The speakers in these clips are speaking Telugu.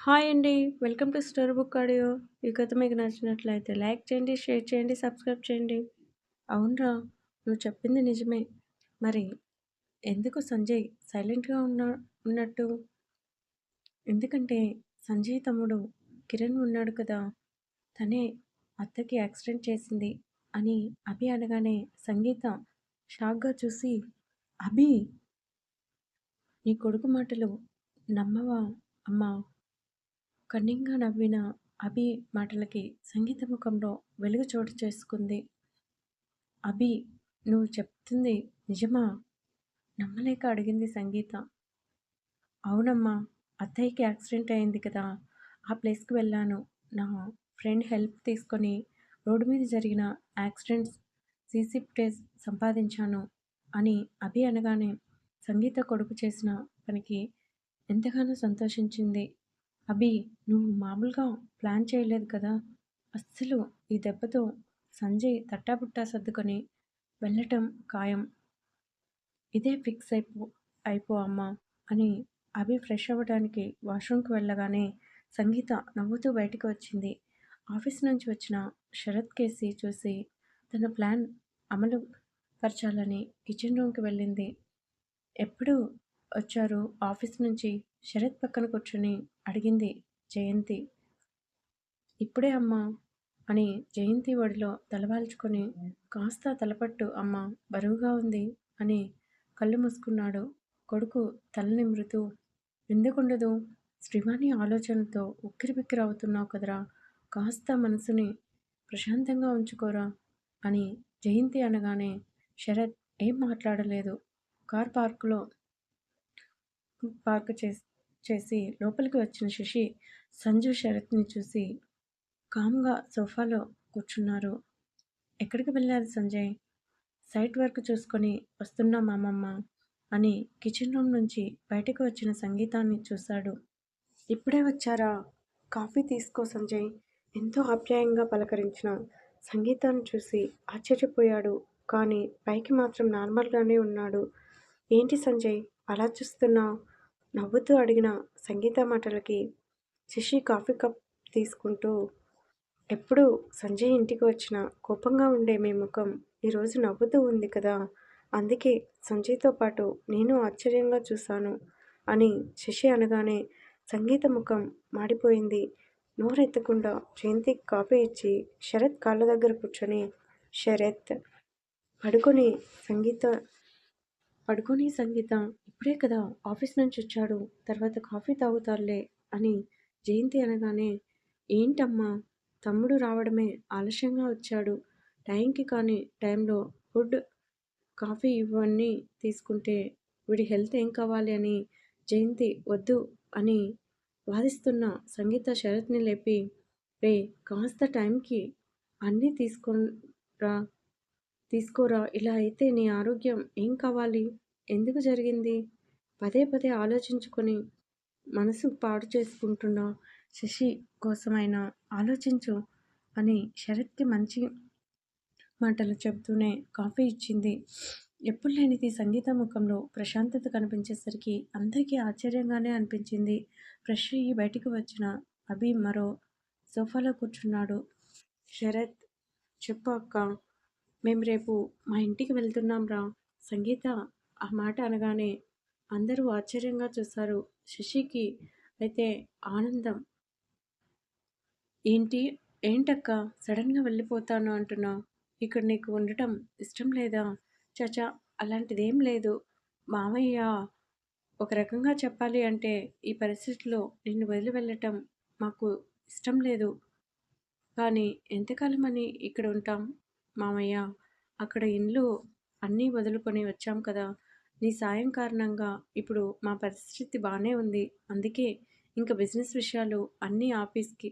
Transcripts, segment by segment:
హాయ్ అండి. Welcome to story book audio. ఈ కథ మీకు నచ్చినట్లయితే లైక్ చేయండి షేర్ చేయండి సబ్స్క్రైబ్ చేయండి. అవునరా నువ్వు చెప్పింది నిజమే. మరి ఎందుకు సంజయ్ సైలెంట్గా ఉన్న ఉన్నట్టు? ఎందుకంటే సంజయ్ తమ్ముడు కిరణ్ ఉన్నాడు కదా తనే అత్తకి యాక్సిడెంట్ చేసింది అని అభి అనగానే సంగీత షాక్గా చూసి అభి నీ కొడుకు మాటలు నమ్మవా అమ్మా? కన్నింగా నవ్విన అభి మాటలకి సంగీత ముఖంలో వెలుగు చోటు చేసుకుంది. అభి నువ్వు చెప్తుంది నిజమా? నమ్మలేక అడిగింది సంగీత. అవునమ్మా అత్తయ్యకి యాక్సిడెంట్ అయింది కదా ఆ ప్లేస్కి వెళ్ళాను. నా ఫ్రెండ్ హెల్ప్ తీసుకొని రోడ్డు మీద జరిగిన యాక్సిడెంట్స్ సీసీ ఫుటేజ్ సంపాదించాను అని అభి అనగానే సంగీత కొడుకు చేసిన పనికి ఎంతగానో సంతోషించింది. అభి నువ్వు మామూలుగా ప్లాన్ చేయలేదు కదా? అస్సలు ఈ దెబ్బతో సంజయ్ తట్టాబుట్టా సర్దుకొని వెళ్ళటం ఖాయం. ఇదే ఫిక్స్ అయిపో అయిపో అమ్మా అని అభి ఫ్రెష్ అవ్వడానికి వాష్రూమ్కి వెళ్ళగానే సంగీత నవ్వుతూ బయటకు వచ్చింది. ఆఫీస్ నుంచి వచ్చిన శరత్ కేసి చూసి తన ప్లాన్ అమలు పరచాలని కిచెన్ రూమ్కి వెళ్ళింది. ఎప్పుడు వచ్చారు ఆఫీస్ నుంచి? శరత్ పక్కన కూర్చుని అడిగింది జయంతి. ఇప్పుడే అమ్మా అని జయంతి ఒడిలో తలవాల్చుకొని కాస్త తలపట్టు అమ్మ బరువుగా ఉంది అని కళ్ళు మూసుకున్నాడు. కొడుకు తల నిమృతూ ఎందుకుండదు? శ్రీవాణి ఆలోచనతో ఉక్కిరిబిక్కిరి అవుతున్నావు కదరా. కాస్త మనసుని ప్రశాంతంగా ఉంచుకోరా అని జయంతి అనగానే శరత్ ఏం మాట్లాడలేదు. కార్ పార్కులో పార్క్ చేసి చేసి లోపలికి వచ్చిన శశి సంజు శరత్ని చూసి కామ్గా సోఫాలో కూర్చున్నారు. ఎక్కడికి వెళ్ళారు సంజయ్? సైట్ వర్క్ చూసుకొని వస్తున్నాం మామమ్మ అని కిచెన్ రూమ్ నుంచి బయటకు వచ్చిన సంగీతాన్ని చూశాడు. ఇప్పుడే వచ్చారా? కాఫీ తీసుకో సంజయ్ ఎంతో ఆప్యాయంగా పలకరించిన సంగీతాన్ని చూసి ఆశ్చర్యపోయాడు. కానీ పైకి మాత్రం నార్మల్గానే ఉన్నాడు. ఏంటి సంజయ్? అలా చూస్తున్నావు నవ్వుతూ అడిగిన సంగీత మాటలకి శశి కాఫీ కప్ తీసుకుంటూ ఎప్పుడు సంజయ్ ఇంటికి వచ్చిన కోపంగా ఉండే మీ ముఖం ఈరోజు నవ్వుతూ ఉంది కదా అందుకే సంజయ్తో పాటు నేను ఆశ్చర్యంగా చూశాను అని శశి అనగానే సంగీత ముఖం మాడిపోయింది. నోరెత్తకుండా జయంతికి కాఫీ ఇచ్చి శరత్ కాళ్ళ దగ్గర కూర్చొని శరత్ పడుకొని సంగీత పడుకొని సంగీత ఇప్పుడే కదా ఆఫీస్ నుంచి వచ్చాడు తర్వాత కాఫీ తాగుతారులే అని జయంతి అనగానే ఏంటమ్మా తమ్ముడు రావడమే ఆలస్యంగా వచ్చాడు. టైంకి కానీ టైంలో ఫుడ్ కాఫీ ఇవన్నీ తీసుకుంటే వీడి హెల్త్ ఏం కావాలి అని జయంతి వద్దు అని వాదిస్తున్న సంగీత శరత్ని లేపి రే కాస్త టైంకి అన్నీ తీసుకురా తీసుకోరా ఇలా అయితే నీ ఆరోగ్యం ఏం కావాలి? ఎందుకు జరిగింది? పదే పదే ఆలోచించుకొని మనసు పాడు చేసుకుంటున్నా శశి కోసమైనా ఆలోచించు అని శరత్కి మంచి మాటలు చెబుతూనే కాఫీ ఇచ్చింది. ఎప్పుడు లేనిది సంగీత ముఖంలో ప్రశాంతత కనిపించేసరికి అందరికీ ఆశ్చర్యంగానే అనిపించింది. ఫ్రెష్ అయ్యి బయటికి వచ్చిన అభి మరో సోఫాలో కూర్చున్నాడు. శరత్ చెప్పు అక్క మేము రేపు మా ఇంటికి వెళ్తున్నాం రా. సంగీత ఆ మాట అనగానే అందరూ ఆశ్చర్యంగా చూశారు. శశికి అయితే ఆనందం. ఏంటి? ఏంటక్క? సడన్గా వెళ్ళిపోతాను అంటున్నావు ఇక్కడ నీకు ఉండటం ఇష్టం లేదా? చచా అలాంటిదేం లేదు. మామయ్య ఒక రకంగా చెప్పాలి అంటే ఈ పరిస్థితిలో నిన్ను వదిలి వెళ్ళటం మాకు ఇష్టం లేదు. కానీ ఎంతకాలమని ఇక్కడ ఉంటాం? మామయ్య అక్కడ ఇండ్లు అన్నీ వదులుకొని వచ్చాం కదా. నీ సాయం కారణంగా ఇప్పుడు మా పరిస్థితి బాగానే ఉంది. అందుకే ఇంకా బిజినెస్ విషయాలు అన్నీ ఆఫీస్కి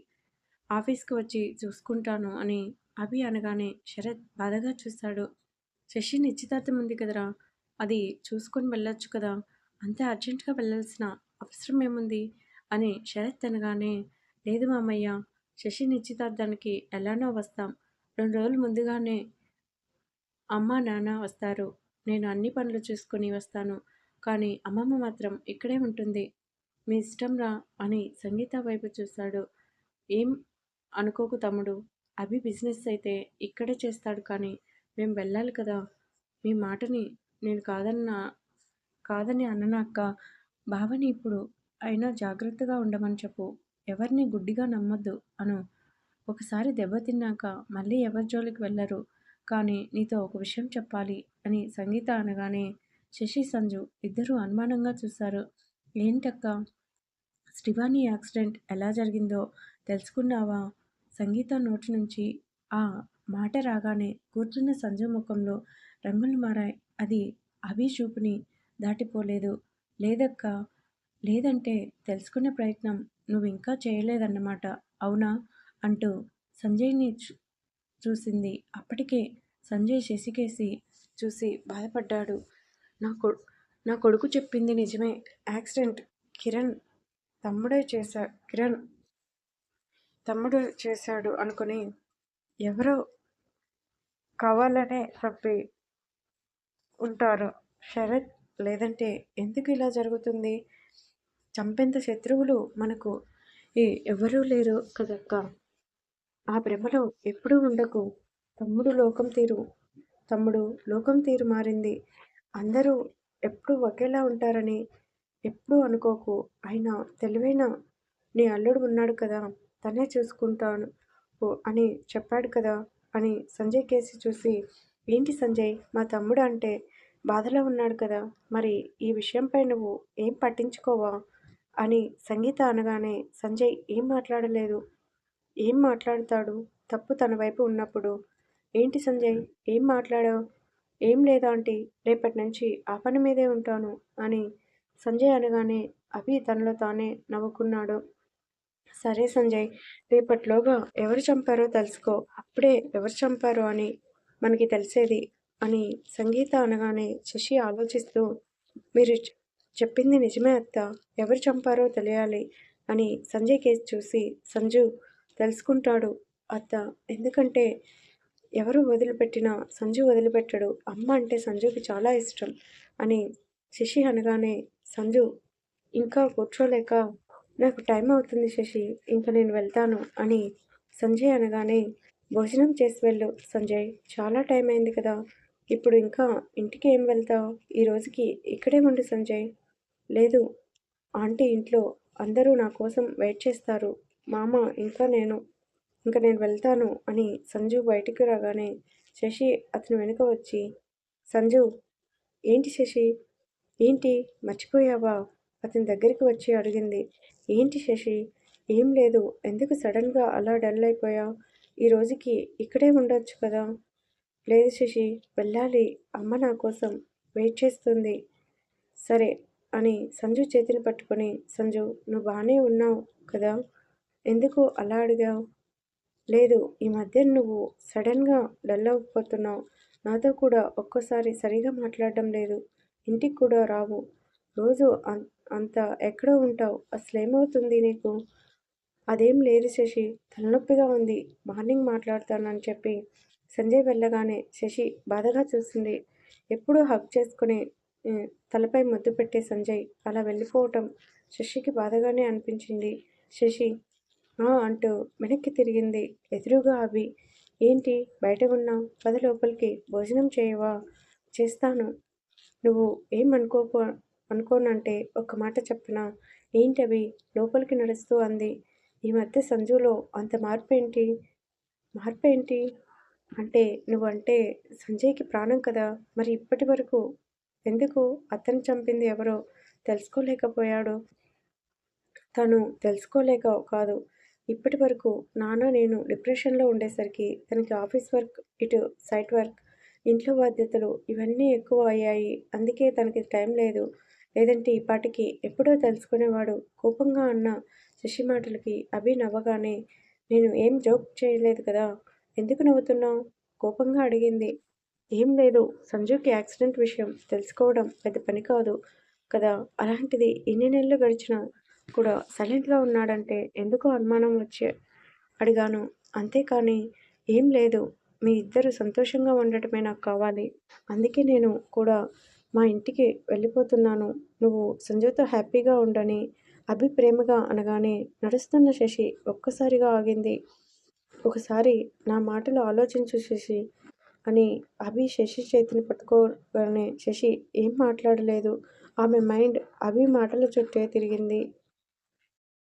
ఆఫీస్కి వచ్చి చూసుకుంటాను అని అభి అనగానే శరత్ బాధగా చూశాడు శశి నిశ్చితార్థం ఉంది కదరా? అది చూసుకొని వెళ్ళొచ్చు కదా. అంతే అర్జెంటుగా వెళ్ళాల్సిన అవసరం ఏముంది? అని శరత్ అనగానే లేదు మామయ్య శశి నిశ్చితార్థానికి ఎలానో వస్తాం. రెండు రోజులు ముందుగానే అమ్మ నాన్న వస్తారు. నేను అన్ని పనులు చూసుకొని వస్తాను. కానీ అమ్మమ్మ మాత్రం ఇక్కడే ఉంటుంది. మీ ఇష్టంరా అని సంగీత వైపు చూశాడు ఏం అనుకోకు తమ్ముడు. అభి బిజినెస్ అయితే ఇక్కడే చేస్తాడు కానీ మేము వెళ్ళాలి కదా. మీ మాటని నేను కాదన్న కాదని అన్ననాక బావని ఇప్పుడు అయినా జాగ్రత్తగా ఉండమని చెప్పు. ఎవరిని గుడ్డిగా నమ్మొద్దు అను. ఒకసారి దెబ్బతిన్నాక మళ్ళీ ఎవరి జోలికి వెళ్ళరు. కానీ నీతో ఒక విషయం చెప్పాలి అని సంగీత అనగానే శశి సంజు ఇద్దరూ అనుమానంగా చూశారు. ఏంటక్క? శ్రీవాణి యాక్సిడెంట్ ఎలా జరిగిందో తెలుసుకున్నావా? సంగీత నోటి నుంచి ఆ మాట రాగానే కూర్చున్న సంజు ముఖంలో రంగులు మారాయి. అది అభి చూపుని దాటిపోలేదు. లేదక్క లేదంటే తెలుసుకునే ప్రయత్నం నువ్వు ఇంకా చేయలేదన్నమాట. అవునా? అంటూ సంజయ్ని చూసింది. అప్పటికే సంజయ్ శశికేసి చూసి బాధపడ్డాడు. నా కొ నా కొడుకు చెప్పింది నిజమే. యాక్సిడెంట్ కిరణ్ తమ్ముడే చేశా కిరణ్ తమ్ముడు చేశాడు అనుకుని ఎవరో కావాలనే చంపి ఉంటారు. శరత్ లేదంటే ఎందుకు ఇలా జరుగుతుంది? చంపేంత శత్రువులు మనకు ఎవరూ లేరు కదక్క? ఆ భ్రమలో ఎప్పుడూ ఉండకు. తమ్ముడు లోకం తీరు. తమ్ముడు లోకం తీరు మారింది. అందరూ ఎప్పుడు ఒకేలా ఉంటారని ఎప్పుడూ అనుకోకు. అయినా తెలివైన నీ అల్లుడు ఉన్నాడు కదా తనే చూసుకుంటాను అని చెప్పాడు కదా అని సంజయ్ కేసి చూసి ఏంటి సంజయ్ మా తమ్ముడు అంటే బాధలో ఉన్నాడు కదా మరి ఈ విషయంపై నువ్వు ఏం పట్టించుకోవా? అని సంగీత అనగానే సంజయ్ ఏం మాట్లాడలేదు? ఏం మాట్లాడతాడు? తప్పు తన వైపు ఉన్నప్పుడు. ఏంటి సంజయ్? ఏం మాట్లాడావు? ఏం లేదా ఆంటీ రేపటి నుంచి ఆ పని మీదే ఉంటాను అని సంజయ్ అనగానే అభి తనలో తానే నవ్వుకున్నాడు. సరే సంజయ్ రేపట్లోగా ఎవరు చంపారో తెలుసుకో. అప్పుడే ఎవరు చంపారో అని మనకి తెలిసేది అని సంగీత అనగానే శశి ఆలోచిస్తూ మీరు చెప్పింది నిజమే అత్త. ఎవరు చంపారో తెలియాలి అని సంజయ్ కేసు చూసి సంజు తెలుసుకుంటాడు. అత్త ఎందుకంటే ఎవరు వదిలిపెట్టినా సంజు వదిలిపెట్టడు. అమ్మ అంటే సంజుకి చాలా ఇష్టం అని శశి అనగానే సంజు ఇంకా కూర్చోలేక నాకు టైం అవుతుంది శశి ఇంకా నేను వెళ్తాను అని సంజయ్ అనగానే భోజనం చేసి వెళ్ళు సంజయ్ చాలా టైం అయింది కదా ఇప్పుడు ఇంకా ఇంటికి ఏం వెళ్తావు? ఈ రోజుకి ఇక్కడే ఉండు సంజయ్. లేదు ఆంటీ ఇంట్లో అందరూ నా కోసం వెయిట్ చేస్తారు. మామ ఇంకా నేను ఇంకా నేను వెళ్తాను అని సంజు బయటికి రాగానే శశి అతని వెనుక వచ్చి సంజు ఏంటి శశి? ఏంటి? మర్చిపోయావా? అతని దగ్గరికి వచ్చి అడిగింది. ఏంటి శశి? ఏం లేదు ఎందుకు సడన్గా అలా డల్ అయిపోయా ఈ రోజుకి ఇక్కడే ఉండొచ్చు కదా? లేదు శశి వెళ్ళాలి. అమ్మ నా కోసం వెయిట్ చేస్తుంది. సరే అని సంజు చేతిని పట్టుకొని సంజు నువ్వు బాగానే ఉన్నావు కదా? ఎందుకు అలా అడిగావు? లేదు ఈ మధ్య నువ్వు సడన్గా డల్ అవ్వకపోతున్నావు నాతో కూడా ఒక్కోసారి సరిగా మాట్లాడడం లేదు. ఇంటికి కూడా రావు. రోజు అంత ఎక్కడో ఉంటావు. అసలు ఏమవుతుంది నీకు? అదేం లేదు శశి. తలనొప్పిగా ఉంది. మార్నింగ్ మాట్లాడతానని చెప్పి సంజయ్ వెళ్ళగానే శశి బాధగా చూసింది. ఎప్పుడూ హక్ చేసుకుని తలపై ముద్దు పెట్టే సంజయ్ అలా వెళ్ళిపోవటం శశికి బాధగానే అనిపించింది. శశి అంటూ వెనక్కి తిరిగింది. ఎదురుగా అవి ఏంటి? బయట ఉన్నావు? పద లోపలికి భోజనం చేయవా? చేస్తాను. నువ్వు ఏమనుకోపో అనుకోనంటే ఒక మాట చెప్పనా? ఏంటవి లోపలికి నడుస్తూ అంది. ఈ మధ్య సంజులో అంత మార్పు ఏంటి మార్పు ఏంటి అంటే నువ్వంటే సంజయ్కి ప్రాణం కదా? మరి ఇప్పటి వరకు ఎందుకు అతను చంపింది ఎవరో తెలుసుకోలేకపోయాడు. తను తెలుసుకోలేక కాదు. ఇప్పటి వరకు నాన్న నేను డిప్రెషన్లో ఉండేసరికి తనకి ఆఫీస్ వర్క్ ఇటు సైట్ వర్క్ ఇంట్లో బాధ్యతలు ఇవన్నీ ఎక్కువ అయ్యాయి. అందుకే తనకి టైం లేదు. లేదంటే ఈ పాటికి ఎప్పుడో తెలుసుకునేవాడు కోపంగా అన్న శశి మాటలకి అభి నవ్వగానే నేను ఏం జోక్ చేయలేదు కదా? ఎందుకు నవ్వుతున్నావు? కోపంగా అడిగింది. ఏం లేదు. సంజుకి యాక్సిడెంట్ విషయం తెలుసుకోవడం పెద్ద పని కాదు కదా? అలాంటిది ఎన్ని నెలలు గడిచినా కూడా సైలెంట్గా ఉన్నాడంటే ఎందుకో అనుమానం వచ్చి అడిగాను అంతేకాని ఏం లేదు మీ ఇద్దరు సంతోషంగా ఉండటమే నాకు కావాలి అందుకే నేను కూడా మా ఇంటికి వెళ్ళిపోతున్నాను నువ్వు సంజయ్తో హ్యాపీగా ఉండని అభి ప్రేమగా అనగానే నడుస్తున్న శశి ఒక్కసారిగా ఆగింది. ఒకసారి నా మాటలు ఆలోచించు శశి అని అభి శశి చేతిని పట్టుకోగానే శశి ఏం మాట్లాడలేదు. ఆమె మైండ్ అభి మాటల చుట్టే తిరిగింది.